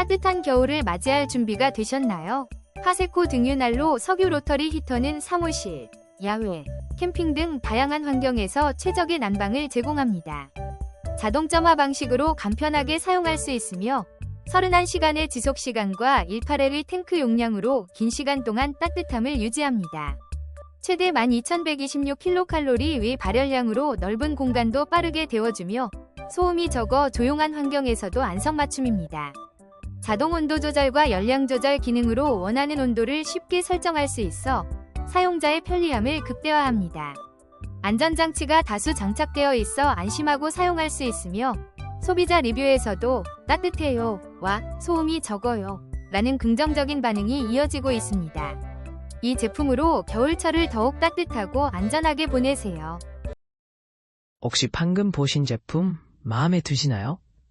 따뜻한 겨울을 맞이할 준비가 되셨나요? 파세코 등유난로 석유 로터리 히터는 사무실, 야외, 캠핑 등 다양한 환경에서 최적의 난방을 제공합니다. 자동점화 방식으로 간편하게 사용할 수 있으며 31시간의 지속 시간과 18L 탱크 용량으로 긴 시간 동안 따뜻함을 유지합니다. 최대 12,126kcal 의 발열량으로 넓은 공간도 빠르게 데워주며 소음이 적어 조용한 환경에서도 안성맞춤입니다. 자동 온도 조절과 열량 조절 기능으로 원하는 온도를 쉽게 설정할 수 있어 사용자의 편리함을 극대화합니다. 안전장치가 다수 장착되어 있어 안심하고 사용할 수 있으며 소비자 리뷰에서도 따뜻해요 와 소음이 적어요 라는 긍정적인 반응이 이어지고 있습니다. 이 제품으로 겨울철을 더욱 따뜻하고 안전하게 보내세요. 혹시 방금 보신 제품 마음에 드시나요?